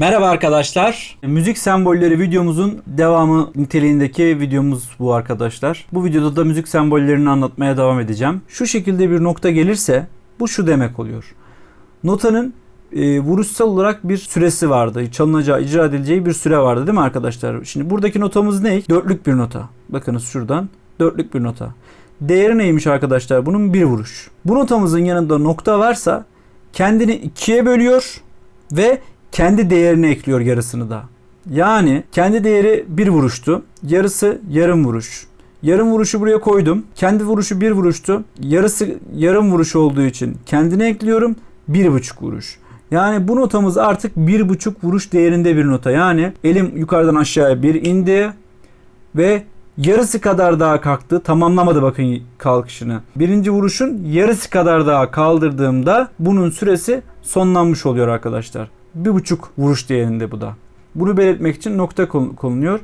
Merhaba arkadaşlar. Müzik sembolleri videomuzun devamı niteliğindeki videomuz bu arkadaşlar. Bu videoda da müzik sembollerini anlatmaya devam edeceğim. Şu şekilde bir nokta gelirse bu şu demek oluyor. Notanın e, vuruşsal olarak bir süresi vardı. Çalınacağı, icra edileceği bir süre vardı değil mi arkadaşlar? Şimdi buradaki notamız ne? Dörtlük bir nota. Bakınız şuradan dörtlük bir nota. Değeri neymiş arkadaşlar? Bunun bir vuruş. Bu notamızın yanında nokta varsa kendini ikiye bölüyor ve kendi değerini ekliyor yarısını da. Yani kendi değeri bir vuruştu. Yarısı yarım vuruş. Yarım vuruşu buraya koydum. Kendi vuruşu bir vuruştu. Yarısı yarım vuruş olduğu için kendine ekliyorum. Bir buçuk vuruş. Yani bu notamız artık bir buçuk vuruş değerinde bir nota. Yani elim yukarıdan aşağıya bir indi ve yarısı kadar daha kalktı. Tamamlamadı bakın kalkışını. Birinci vuruşun yarısı kadar daha kaldırdığımda bunun süresi sonlanmış oluyor arkadaşlar. Bir buçuk vuruş değerinde bu da. Bunu belirtmek için nokta konuluyor.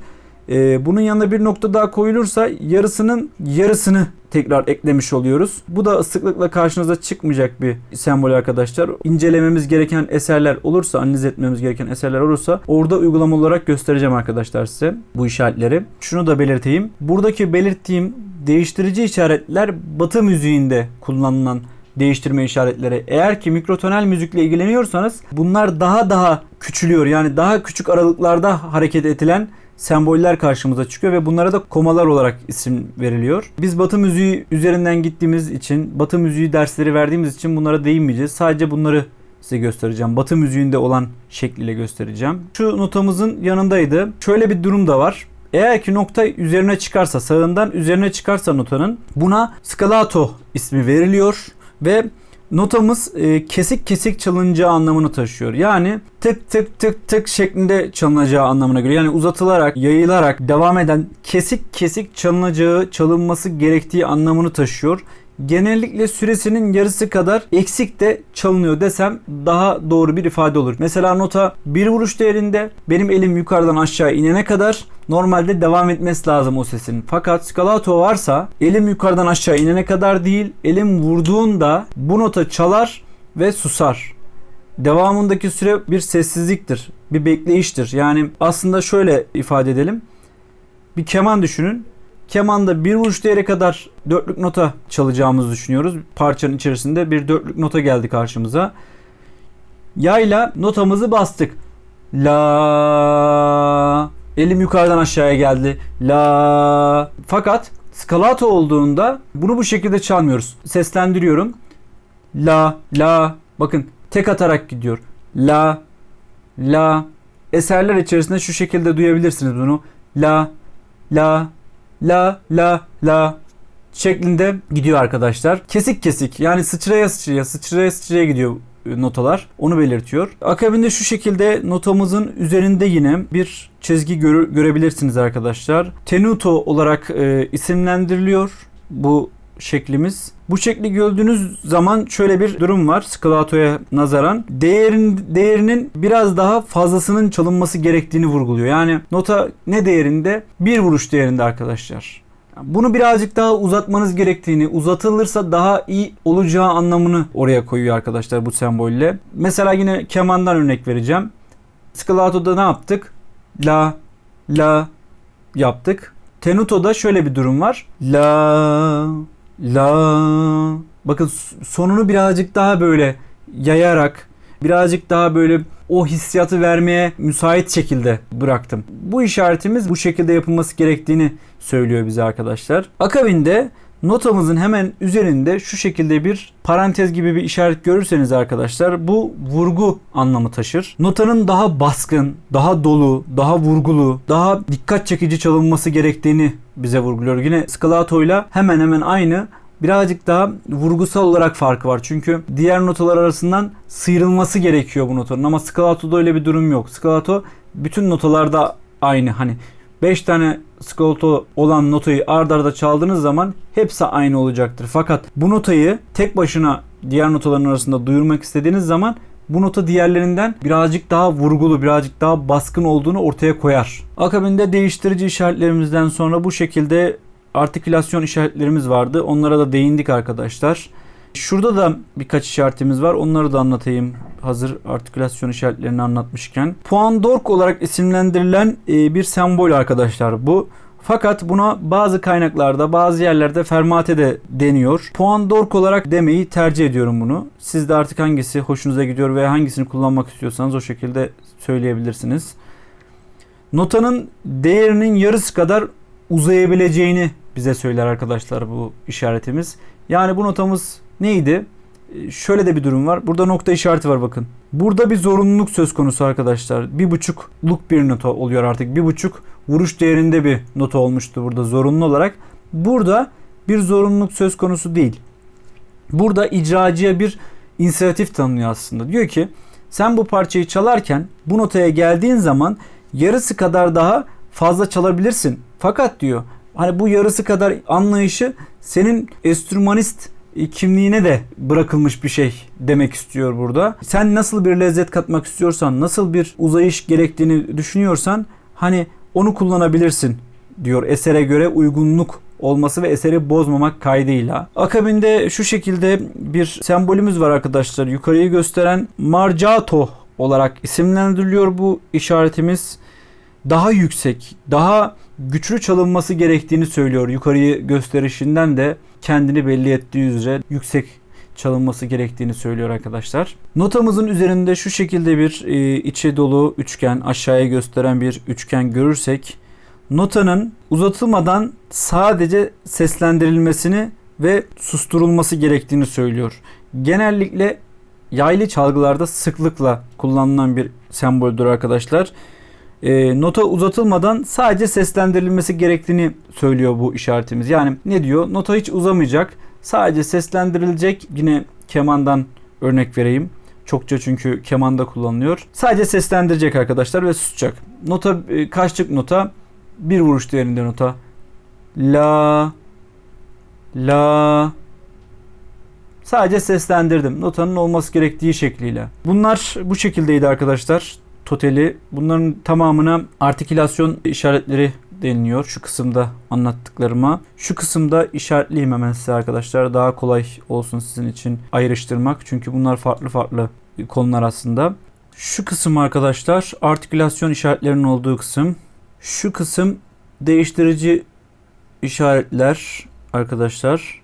Ee, bunun yanına bir nokta daha koyulursa yarısının yarısını tekrar eklemiş oluyoruz. Bu da sıklıkla karşınıza çıkmayacak bir sembol arkadaşlar. İncelememiz gereken eserler olursa, analiz etmemiz gereken eserler olursa orada uygulama olarak göstereceğim arkadaşlar size bu işaretleri. Şunu da belirteyim. Buradaki belirttiğim değiştirici işaretler Batı müziğinde kullanılan değiştirme işaretleri. Eğer ki mikrotonel müzikle ilgileniyorsanız bunlar daha daha küçülüyor. Yani daha küçük aralıklarda hareket edilen semboller karşımıza çıkıyor ve bunlara da komalar olarak isim veriliyor. Biz Batı müziği üzerinden gittiğimiz için, Batı müziği dersleri verdiğimiz için bunlara değinmeyeceğiz. Sadece bunları size göstereceğim. Batı müziğinde olan şekliyle göstereceğim. Şu notamızın yanındaydı. Şöyle bir durum da var. Eğer ki nokta üzerine çıkarsa, sağından üzerine çıkarsa notanın buna scalato ismi veriliyor ve notamız e, kesik kesik çalınacağı anlamını taşıyor. Yani tık tık tık tık şeklinde çalınacağı anlamına geliyor. Yani uzatılarak, yayılarak devam eden kesik kesik çalınacağı, çalınması gerektiği anlamını taşıyor. Genellikle süresinin yarısı kadar eksik de çalınıyor desem daha doğru bir ifade olur. Mesela nota bir vuruş değerinde benim elim yukarıdan aşağı inene kadar normalde devam etmesi lazım o sesin. Fakat scalato varsa elim yukarıdan aşağı inene kadar değil, elim vurduğunda bu nota çalar ve susar. Devamındaki süre bir sessizliktir, bir bekleyiştir. Yani aslında şöyle ifade edelim. Bir keman düşünün. Kemanda bir vuruş değere kadar dörtlük nota çalacağımızı düşünüyoruz. Parçanın içerisinde bir dörtlük nota geldi karşımıza. Yayla notamızı bastık. La Elim yukarıdan aşağıya geldi. La Fakat scalato olduğunda bunu bu şekilde çalmıyoruz. Seslendiriyorum. La la bakın tek atarak gidiyor. La la eserler içerisinde şu şekilde duyabilirsiniz bunu. La la la la la şeklinde gidiyor arkadaşlar. Kesik kesik yani sıçraya sıçraya sıçraya sıçraya gidiyor notalar. Onu belirtiyor. Akabinde şu şekilde notamızın üzerinde yine bir çizgi görü- görebilirsiniz arkadaşlar. Tenuto olarak e, isimlendiriliyor bu şeklimiz. Bu şekli gördüğünüz zaman şöyle bir durum var scalato'ya nazaran. Değerin, değerinin biraz daha fazlasının çalınması gerektiğini vurguluyor. Yani nota ne değerinde? Bir vuruş değerinde arkadaşlar. Bunu birazcık daha uzatmanız gerektiğini, uzatılırsa daha iyi olacağı anlamını oraya koyuyor arkadaşlar bu sembolle. Mesela yine kemandan örnek vereceğim. Scalato'da ne yaptık? La, la yaptık. Tenuto'da şöyle bir durum var. La, la. Bakın sonunu birazcık daha böyle yayarak, birazcık daha böyle o hissiyatı vermeye müsait şekilde bıraktım. Bu işaretimiz bu şekilde yapılması gerektiğini söylüyor bize arkadaşlar. Akabinde notamızın hemen üzerinde şu şekilde bir parantez gibi bir işaret görürseniz arkadaşlar bu vurgu anlamı taşır. Notanın daha baskın, daha dolu, daha vurgulu, daha dikkat çekici çalınması gerektiğini bize vurguluyor. Yine scalato ile hemen hemen aynı birazcık daha vurgusal olarak farkı var. Çünkü diğer notalar arasından sıyrılması gerekiyor bu notanın ama scalato'da öyle bir durum yok. Scalato bütün notalarda aynı. Hani 5 tane scalato olan notayı ard arda çaldığınız zaman hepsi aynı olacaktır. Fakat bu notayı tek başına diğer notaların arasında duyurmak istediğiniz zaman bu nota diğerlerinden birazcık daha vurgulu, birazcık daha baskın olduğunu ortaya koyar. Akabinde değiştirici işaretlerimizden sonra bu şekilde artikülasyon işaretlerimiz vardı. Onlara da değindik arkadaşlar. Şurada da birkaç işaretimiz var. Onları da anlatayım. Hazır artikülasyon işaretlerini anlatmışken. Puandork olarak isimlendirilen e, bir sembol arkadaşlar bu. Fakat buna bazı kaynaklarda, bazı yerlerde fermate de deniyor. Puandork olarak demeyi tercih ediyorum bunu. Siz de artık hangisi hoşunuza gidiyor ve hangisini kullanmak istiyorsanız o şekilde söyleyebilirsiniz. Notanın değerinin yarısı kadar uzayabileceğini bize söyler arkadaşlar bu işaretimiz. Yani bu notamız neydi? Ee, Şöyle de bir durum var. Burada nokta işareti var bakın. Burada bir zorunluluk söz konusu arkadaşlar. Bir buçukluk bir nota oluyor artık. Bir buçuk vuruş değerinde bir nota olmuştu burada zorunlu olarak. Burada bir zorunluluk söz konusu değil. Burada icracıya bir inisiyatif tanınıyor aslında. Diyor ki sen bu parçayı çalarken bu notaya geldiğin zaman yarısı kadar daha fazla çalabilirsin. Fakat diyor hani bu yarısı kadar anlayışı senin enstrümanist kimliğine de bırakılmış bir şey demek istiyor burada. Sen nasıl bir lezzet katmak istiyorsan, nasıl bir uzayış gerektiğini düşünüyorsan hani onu kullanabilirsin diyor esere göre uygunluk olması ve eseri bozmamak kaydıyla. Akabinde şu şekilde bir sembolümüz var arkadaşlar. Yukarıyı gösteren marcato olarak isimlendiriliyor bu işaretimiz. Daha yüksek, daha güçlü çalınması gerektiğini söylüyor. Yukarıyı gösterişinden de kendini belli ettiği üzere yüksek çalınması gerektiğini söylüyor arkadaşlar. Notamızın üzerinde şu şekilde bir e, içe dolu üçgen, aşağıya gösteren bir üçgen görürsek notanın uzatılmadan sadece seslendirilmesini ve susturulması gerektiğini söylüyor. Genellikle yaylı çalgılarda sıklıkla kullanılan bir semboldür arkadaşlar. E, nota uzatılmadan sadece seslendirilmesi gerektiğini söylüyor bu işaretimiz. Yani ne diyor? Nota hiç uzamayacak. Sadece seslendirilecek. Yine kemandan örnek vereyim. Çokça çünkü kemanda kullanılıyor. Sadece seslendirecek arkadaşlar ve susacak. Nota e, kaçlık nota? Bir vuruş değerinde nota. La La Sadece seslendirdim. Notanın olması gerektiği şekliyle. Bunlar bu şekildeydi arkadaşlar. Totali. Bunların tamamına artikülasyon işaretleri deniliyor. Şu kısımda anlattıklarıma. Şu kısımda işaretleyeyim hemen size arkadaşlar. Daha kolay olsun sizin için ayrıştırmak. Çünkü bunlar farklı farklı konular aslında. Şu kısım arkadaşlar artikülasyon işaretlerinin olduğu kısım. Şu kısım değiştirici işaretler arkadaşlar.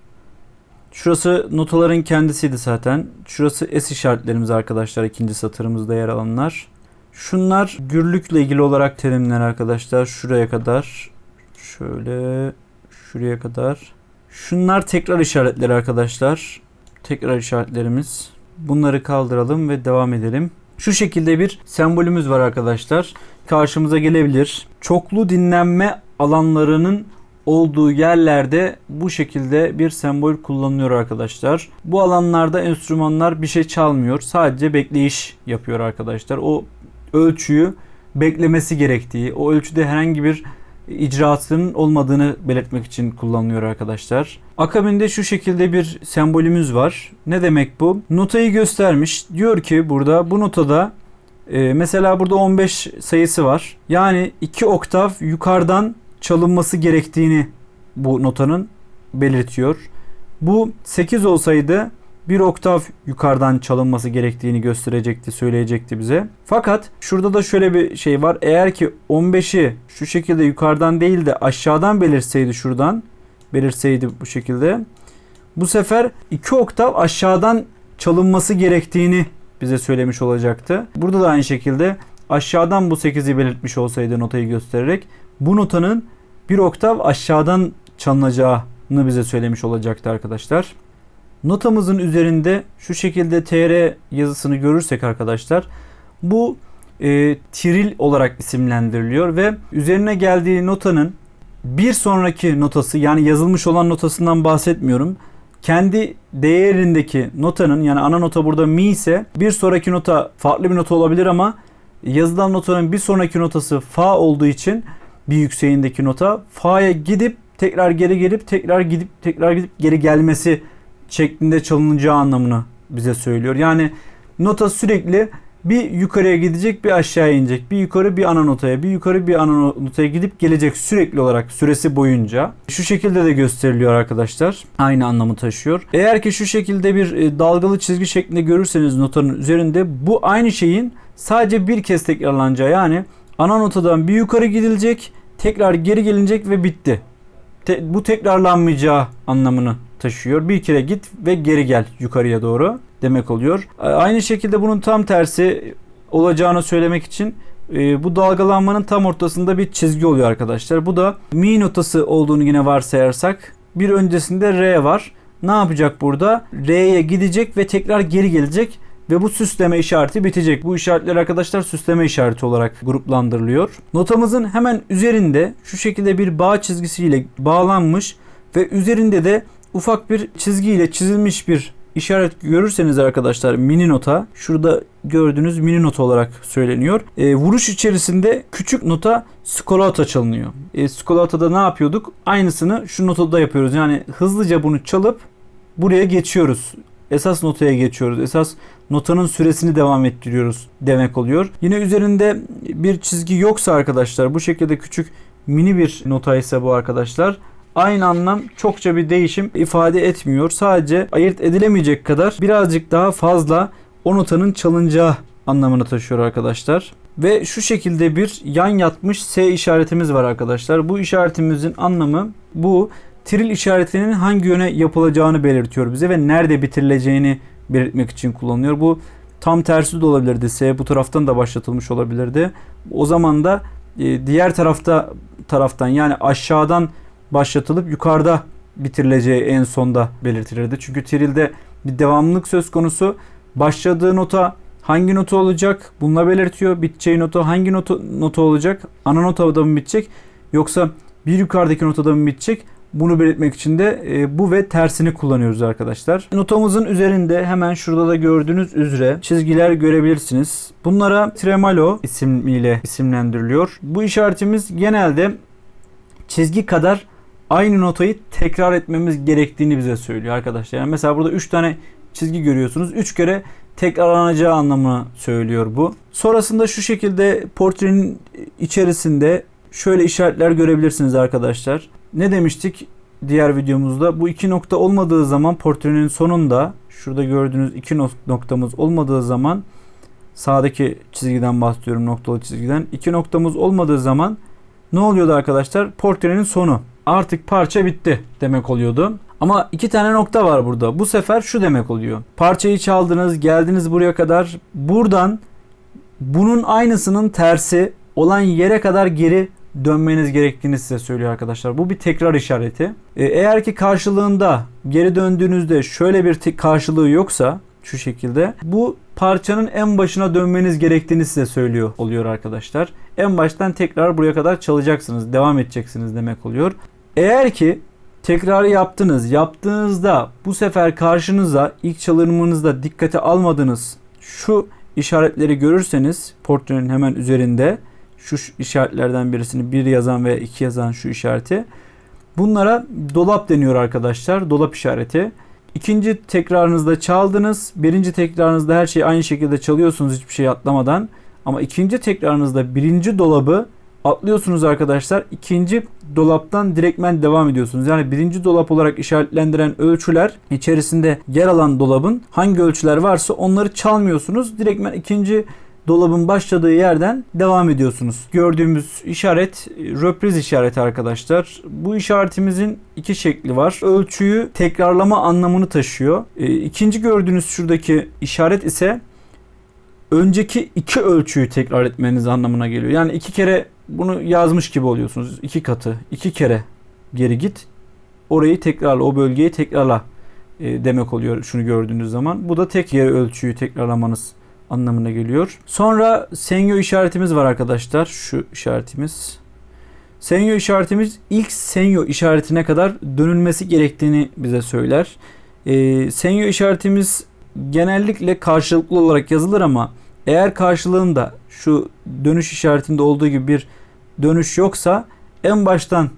Şurası notaların kendisiydi zaten. Şurası S işaretlerimiz arkadaşlar. ikinci satırımızda yer alanlar. Şunlar gürlükle ilgili olarak terimler arkadaşlar. Şuraya kadar. Şöyle. Şuraya kadar. Şunlar tekrar işaretleri arkadaşlar. Tekrar işaretlerimiz. Bunları kaldıralım ve devam edelim. Şu şekilde bir sembolümüz var arkadaşlar. Karşımıza gelebilir. Çoklu dinlenme alanlarının olduğu yerlerde bu şekilde bir sembol kullanılıyor arkadaşlar. Bu alanlarda enstrümanlar bir şey çalmıyor. Sadece bekleyiş yapıyor arkadaşlar. O ölçüyü beklemesi gerektiği, o ölçüde herhangi bir icraatının olmadığını belirtmek için kullanılıyor arkadaşlar. Akabinde şu şekilde bir sembolümüz var. Ne demek bu? Notayı göstermiş. Diyor ki burada bu notada e, mesela burada 15 sayısı var. Yani 2 oktav yukarıdan çalınması gerektiğini bu notanın belirtiyor. Bu 8 olsaydı bir oktav yukarıdan çalınması gerektiğini gösterecekti, söyleyecekti bize. Fakat şurada da şöyle bir şey var. Eğer ki 15'i şu şekilde yukarıdan değil de aşağıdan belirseydi şuradan, belirseydi bu şekilde. Bu sefer 2 oktav aşağıdan çalınması gerektiğini bize söylemiş olacaktı. Burada da aynı şekilde aşağıdan bu 8'i belirtmiş olsaydı notayı göstererek bu notanın bir oktav aşağıdan çalınacağını bize söylemiş olacaktı arkadaşlar. Notamızın üzerinde şu şekilde TR yazısını görürsek arkadaşlar bu e, tiril olarak isimlendiriliyor ve üzerine geldiği notanın bir sonraki notası yani yazılmış olan notasından bahsetmiyorum. Kendi değerindeki notanın yani ana nota burada mi ise bir sonraki nota farklı bir nota olabilir ama yazılan notanın bir sonraki notası fa olduğu için bir yükseğindeki nota fa'ya gidip tekrar geri gelip tekrar gidip tekrar gidip geri gelmesi şeklinde çalınacağı anlamını bize söylüyor. Yani nota sürekli bir yukarıya gidecek bir aşağıya inecek. Bir yukarı bir ana notaya bir yukarı bir ana notaya gidip gelecek sürekli olarak süresi boyunca. Şu şekilde de gösteriliyor arkadaşlar. Aynı anlamı taşıyor. Eğer ki şu şekilde bir e, dalgalı çizgi şeklinde görürseniz notanın üzerinde bu aynı şeyin sadece bir kez tekrarlanacağı yani ana notadan bir yukarı gidilecek tekrar geri gelinecek ve bitti. Te- bu tekrarlanmayacağı anlamını taşıyor. Bir kere git ve geri gel yukarıya doğru demek oluyor. Aynı şekilde bunun tam tersi olacağını söylemek için e, bu dalgalanmanın tam ortasında bir çizgi oluyor arkadaşlar. Bu da mi notası olduğunu yine varsayarsak bir öncesinde re var. Ne yapacak burada? Re'ye gidecek ve tekrar geri gelecek ve bu süsleme işareti bitecek. Bu işaretler arkadaşlar süsleme işareti olarak gruplandırılıyor. Notamızın hemen üzerinde şu şekilde bir bağ çizgisiyle bağlanmış ve üzerinde de ufak bir çizgiyle çizilmiş bir işaret görürseniz arkadaşlar mini nota şurada gördüğünüz mini nota olarak söyleniyor. E, vuruş içerisinde küçük nota skolata çalınıyor. E, skolatada ne yapıyorduk? Aynısını şu notada yapıyoruz. Yani hızlıca bunu çalıp buraya geçiyoruz. Esas notaya geçiyoruz. Esas notanın süresini devam ettiriyoruz demek oluyor. Yine üzerinde bir çizgi yoksa arkadaşlar bu şekilde küçük mini bir nota ise bu arkadaşlar aynı anlam çokça bir değişim ifade etmiyor. Sadece ayırt edilemeyecek kadar birazcık daha fazla o notanın çalınacağı anlamını taşıyor arkadaşlar. Ve şu şekilde bir yan yatmış S işaretimiz var arkadaşlar. Bu işaretimizin anlamı bu tril işaretinin hangi yöne yapılacağını belirtiyor bize ve nerede bitirileceğini belirtmek için kullanılıyor. Bu tam tersi de olabilirdi. S bu taraftan da başlatılmış olabilirdi. O zaman da e, diğer tarafta taraftan yani aşağıdan başlatılıp yukarıda bitirileceği en sonda belirtilirdi. Çünkü trilde bir devamlılık söz konusu. Başladığı nota hangi nota olacak? Bununla belirtiyor. Biteceği nota hangi nota, nota olacak? Ana notada mı bitecek? Yoksa bir yukarıdaki notada mı bitecek? Bunu belirtmek için de e, bu ve tersini kullanıyoruz arkadaşlar. Notamızın üzerinde hemen şurada da gördüğünüz üzere çizgiler görebilirsiniz. Bunlara tremolo ismiyle isimlendiriliyor. Bu işaretimiz genelde çizgi kadar aynı notayı tekrar etmemiz gerektiğini bize söylüyor arkadaşlar. Yani mesela burada 3 tane çizgi görüyorsunuz. 3 kere tekrarlanacağı anlamını söylüyor bu. Sonrasında şu şekilde portrenin içerisinde şöyle işaretler görebilirsiniz arkadaşlar. Ne demiştik diğer videomuzda? Bu iki nokta olmadığı zaman portrenin sonunda şurada gördüğünüz iki nok- noktamız olmadığı zaman sağdaki çizgiden bahsediyorum noktalı çizgiden. iki noktamız olmadığı zaman ne oluyordu arkadaşlar? Portrenin sonu. Artık parça bitti demek oluyordu. Ama iki tane nokta var burada. Bu sefer şu demek oluyor. Parçayı çaldınız, geldiniz buraya kadar. Buradan bunun aynısının tersi olan yere kadar geri dönmeniz gerektiğini size söylüyor arkadaşlar. Bu bir tekrar işareti. Ee, eğer ki karşılığında geri döndüğünüzde şöyle bir karşılığı yoksa şu şekilde bu parçanın en başına dönmeniz gerektiğini size söylüyor oluyor arkadaşlar. En baştan tekrar buraya kadar çalacaksınız, devam edeceksiniz demek oluyor. Eğer ki tekrarı yaptınız, yaptığınızda bu sefer karşınıza ilk çalınımınızda dikkate almadığınız şu işaretleri görürseniz portrenin hemen üzerinde şu işaretlerden birisini bir yazan ve iki yazan şu işareti. Bunlara dolap deniyor arkadaşlar. Dolap işareti. İkinci tekrarınızda çaldınız. Birinci tekrarınızda her şeyi aynı şekilde çalıyorsunuz hiçbir şey atlamadan. Ama ikinci tekrarınızda birinci dolabı atlıyorsunuz arkadaşlar. İkinci dolaptan direktmen devam ediyorsunuz. Yani birinci dolap olarak işaretlendiren ölçüler içerisinde yer alan dolabın hangi ölçüler varsa onları çalmıyorsunuz. Direktmen ikinci dolabın başladığı yerden devam ediyorsunuz. Gördüğümüz işaret röpriz işareti arkadaşlar. Bu işaretimizin iki şekli var. Ölçüyü tekrarlama anlamını taşıyor. E, İkinci gördüğünüz şuradaki işaret ise önceki iki ölçüyü tekrar etmeniz anlamına geliyor. Yani iki kere bunu yazmış gibi oluyorsunuz. İki katı, iki kere geri git. Orayı tekrarla, o bölgeyi tekrarla e, demek oluyor şunu gördüğünüz zaman. Bu da tek yer ölçüyü tekrarlamanız anlamına geliyor. Sonra senyo işaretimiz var arkadaşlar. Şu işaretimiz. Senyo işaretimiz ilk senyo işaretine kadar dönülmesi gerektiğini bize söyler. E, senyo işaretimiz genellikle karşılıklı olarak yazılır ama eğer karşılığında şu dönüş işaretinde olduğu gibi bir dönüş yoksa en baştan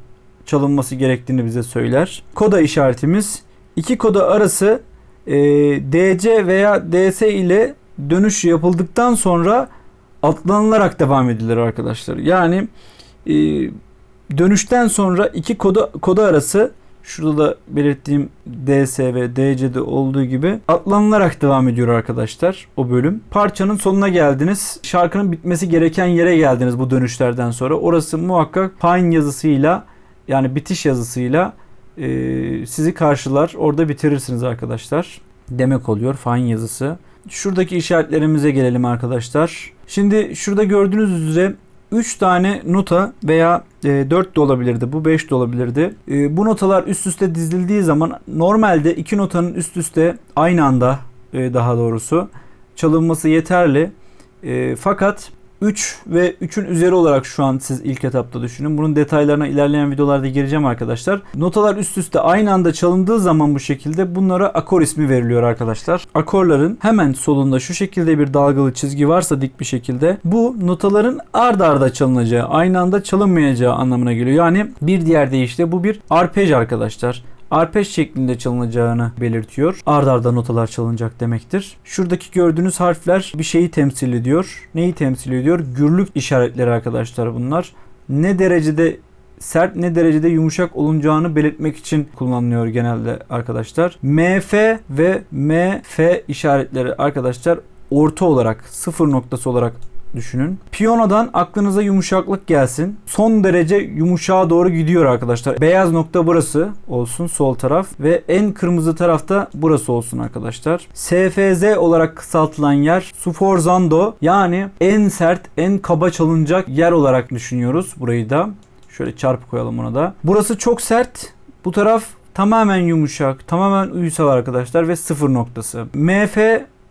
çalınması gerektiğini bize söyler. Koda işaretimiz iki koda arası e, DC veya DS ile dönüş yapıldıktan sonra atlanılarak devam edilir arkadaşlar. Yani e, dönüşten sonra iki kodu kodu arası şurada da belirttiğim DS ve DC'de olduğu gibi atlanılarak devam ediyor arkadaşlar o bölüm. Parçanın sonuna geldiniz. Şarkının bitmesi gereken yere geldiniz bu dönüşlerden sonra. Orası muhakkak fine yazısıyla yani bitiş yazısıyla e, sizi karşılar. Orada bitirirsiniz arkadaşlar. Demek oluyor fine yazısı. Şuradaki işaretlerimize gelelim arkadaşlar. Şimdi şurada gördüğünüz üzere 3 tane nota veya e, 4 de olabilirdi. Bu 5 de olabilirdi. E, bu notalar üst üste dizildiği zaman normalde iki notanın üst üste aynı anda e, daha doğrusu çalınması yeterli. E, fakat 3 ve 3'ün üzeri olarak şu an siz ilk etapta düşünün. Bunun detaylarına ilerleyen videolarda gireceğim arkadaşlar. Notalar üst üste aynı anda çalındığı zaman bu şekilde bunlara akor ismi veriliyor arkadaşlar. Akorların hemen solunda şu şekilde bir dalgalı çizgi varsa dik bir şekilde bu notaların ard arda çalınacağı, aynı anda çalınmayacağı anlamına geliyor. Yani bir diğer deyişle bu bir arpej arkadaşlar arpej şeklinde çalınacağını belirtiyor. Ard arda notalar çalınacak demektir. Şuradaki gördüğünüz harfler bir şeyi temsil ediyor. Neyi temsil ediyor? Gürlük işaretleri arkadaşlar bunlar. Ne derecede sert ne derecede yumuşak olunacağını belirtmek için kullanılıyor genelde arkadaşlar. MF ve MF işaretleri arkadaşlar orta olarak sıfır noktası olarak düşünün. Piyanodan aklınıza yumuşaklık gelsin. Son derece yumuşağa doğru gidiyor arkadaşlar. Beyaz nokta burası olsun sol taraf ve en kırmızı tarafta burası olsun arkadaşlar. SFZ olarak kısaltılan yer sforzando yani en sert, en kaba çalınacak yer olarak düşünüyoruz burayı da. Şöyle çarpı koyalım ona da. Burası çok sert. Bu taraf tamamen yumuşak, tamamen uysal arkadaşlar ve sıfır noktası. MF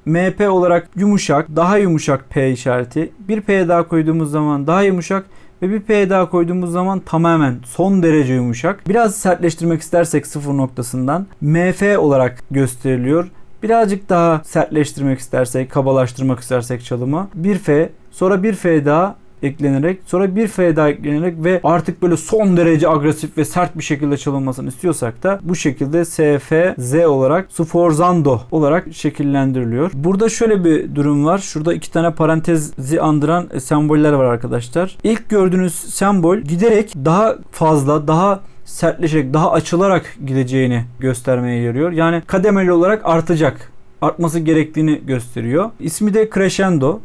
MP olarak yumuşak, daha yumuşak P işareti. Bir P daha koyduğumuz zaman daha yumuşak ve bir P daha koyduğumuz zaman tamamen son derece yumuşak. Biraz sertleştirmek istersek sıfır noktasından MF olarak gösteriliyor. Birazcık daha sertleştirmek istersek, kabalaştırmak istersek çalımı bir F, sonra bir F daha eklenerek sonra bir F daha eklenerek ve artık böyle son derece agresif ve sert bir şekilde çalınmasını istiyorsak da bu şekilde SF, Z olarak sforzando olarak şekillendiriliyor. Burada şöyle bir durum var. Şurada iki tane parantezi andıran semboller var arkadaşlar. İlk gördüğünüz sembol giderek daha fazla, daha sertleşerek, daha açılarak gideceğini göstermeye yarıyor. Yani kademeli olarak artacak artması gerektiğini gösteriyor. İsmi de crescendo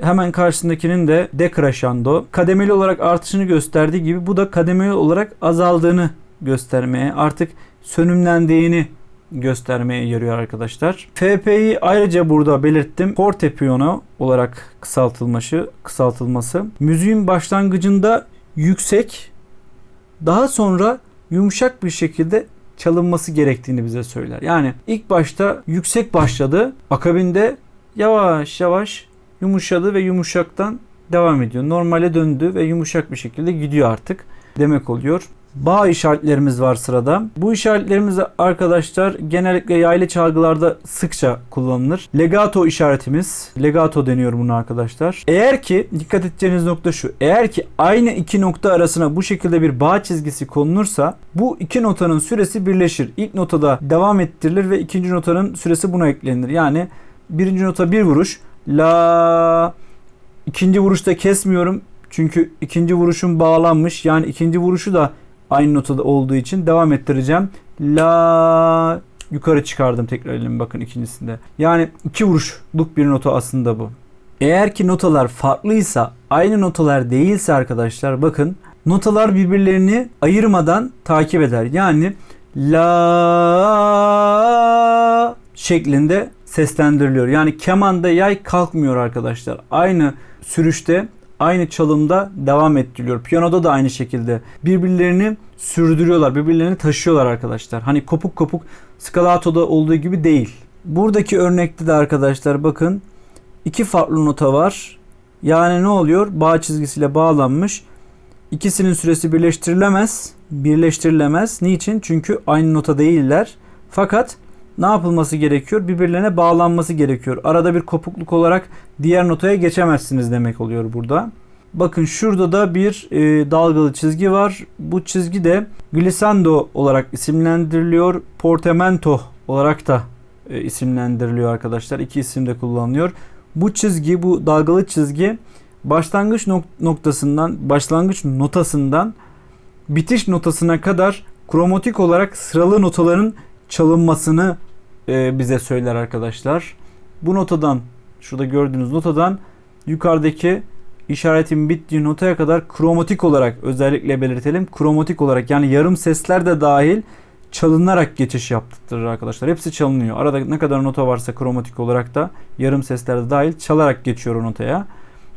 hemen karşısındakinin de decrescendo kademeli olarak artışını gösterdiği gibi bu da kademeli olarak azaldığını göstermeye artık sönümlendiğini göstermeye yarıyor arkadaşlar. FP'yi ayrıca burada belirttim. Forte piyano olarak kısaltılması, kısaltılması. Müziğin başlangıcında yüksek, daha sonra yumuşak bir şekilde çalınması gerektiğini bize söyler. Yani ilk başta yüksek başladı, akabinde yavaş yavaş yumuşadı ve yumuşaktan devam ediyor. Normale döndü ve yumuşak bir şekilde gidiyor artık demek oluyor. Bağ işaretlerimiz var sırada. Bu işaretlerimiz arkadaşlar genellikle yaylı çalgılarda sıkça kullanılır. Legato işaretimiz. Legato deniyor bunu arkadaşlar. Eğer ki dikkat edeceğiniz nokta şu. Eğer ki aynı iki nokta arasına bu şekilde bir bağ çizgisi konulursa bu iki notanın süresi birleşir. İlk notada devam ettirilir ve ikinci notanın süresi buna eklenir. Yani birinci nota bir vuruş, La ikinci vuruşta kesmiyorum. Çünkü ikinci vuruşum bağlanmış. Yani ikinci vuruşu da aynı notada olduğu için devam ettireceğim. La yukarı çıkardım tekrar elimi bakın ikincisinde. Yani iki vuruşluk bir nota aslında bu. Eğer ki notalar farklıysa, aynı notalar değilse arkadaşlar bakın notalar birbirlerini ayırmadan takip eder. Yani la şeklinde seslendiriliyor. Yani kemanda yay kalkmıyor arkadaşlar. Aynı sürüşte, aynı çalımda devam ettiriliyor. Piyanoda da aynı şekilde birbirlerini sürdürüyorlar, birbirlerini taşıyorlar arkadaşlar. Hani kopuk kopuk scalato'da olduğu gibi değil. Buradaki örnekte de arkadaşlar bakın iki farklı nota var. Yani ne oluyor? Bağ çizgisiyle bağlanmış. İkisinin süresi birleştirilemez. Birleştirilemez. Niçin? Çünkü aynı nota değiller. Fakat ne yapılması gerekiyor? Birbirlerine bağlanması gerekiyor. Arada bir kopukluk olarak diğer notaya geçemezsiniz demek oluyor burada. Bakın şurada da bir e, dalgalı çizgi var. Bu çizgi de glissando olarak isimlendiriliyor. Portamento olarak da e, isimlendiriliyor arkadaşlar. İki isim de kullanılıyor. Bu çizgi, bu dalgalı çizgi başlangıç nok- noktasından, başlangıç notasından bitiş notasına kadar kromatik olarak sıralı notaların çalınmasını e, bize söyler arkadaşlar. Bu notadan, şurada gördüğünüz notadan yukarıdaki işaretin bittiği notaya kadar kromatik olarak özellikle belirtelim. Kromatik olarak yani yarım sesler de dahil çalınarak geçiş yaptırır arkadaşlar. Hepsi çalınıyor. Arada ne kadar nota varsa kromatik olarak da yarım sesler de dahil çalarak geçiyor o notaya.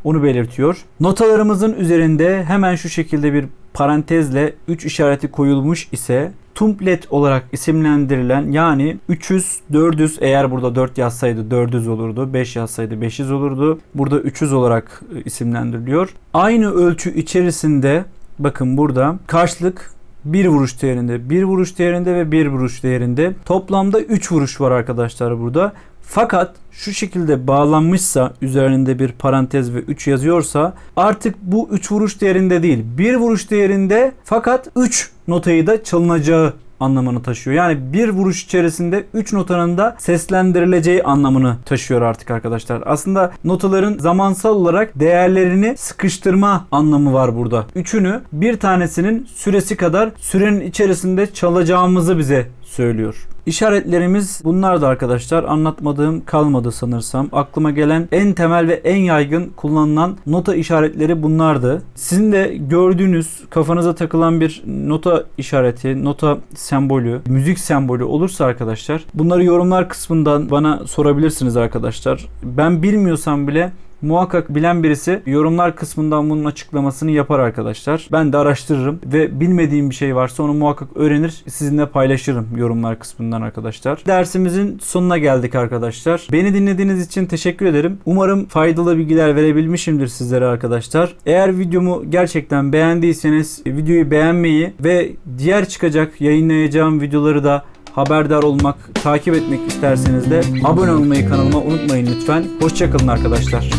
Onu belirtiyor. Notalarımızın üzerinde hemen şu şekilde bir parantezle 3 işareti koyulmuş ise tumplet olarak isimlendirilen yani 300, 400 eğer burada 4 yazsaydı 400 olurdu. 5 yazsaydı 500 olurdu. Burada 300 olarak e, isimlendiriliyor. Aynı ölçü içerisinde bakın burada karşılık bir vuruş değerinde, bir vuruş değerinde ve bir vuruş değerinde. Toplamda 3 vuruş var arkadaşlar burada. Fakat şu şekilde bağlanmışsa üzerinde bir parantez ve 3 yazıyorsa artık bu 3 vuruş değerinde değil. 1 vuruş değerinde fakat 3 notayı da çalınacağı anlamını taşıyor. Yani bir vuruş içerisinde 3 notanın da seslendirileceği anlamını taşıyor artık arkadaşlar. Aslında notaların zamansal olarak değerlerini sıkıştırma anlamı var burada. Üçünü bir tanesinin süresi kadar sürenin içerisinde çalacağımızı bize söylüyor. İşaretlerimiz bunlar da arkadaşlar. Anlatmadığım kalmadı sanırsam. Aklıma gelen en temel ve en yaygın kullanılan nota işaretleri bunlardı. Sizin de gördüğünüz kafanıza takılan bir nota işareti, nota sembolü, müzik sembolü olursa arkadaşlar bunları yorumlar kısmından bana sorabilirsiniz arkadaşlar. Ben bilmiyorsam bile Muhakkak bilen birisi yorumlar kısmından bunun açıklamasını yapar arkadaşlar. Ben de araştırırım ve bilmediğim bir şey varsa onu muhakkak öğrenir sizinle paylaşırım yorumlar kısmından arkadaşlar. Dersimizin sonuna geldik arkadaşlar. Beni dinlediğiniz için teşekkür ederim. Umarım faydalı bilgiler verebilmişimdir sizlere arkadaşlar. Eğer videomu gerçekten beğendiyseniz videoyu beğenmeyi ve diğer çıkacak yayınlayacağım videoları da haberdar olmak, takip etmek isterseniz de abone olmayı kanalıma unutmayın lütfen. Hoşçakalın arkadaşlar.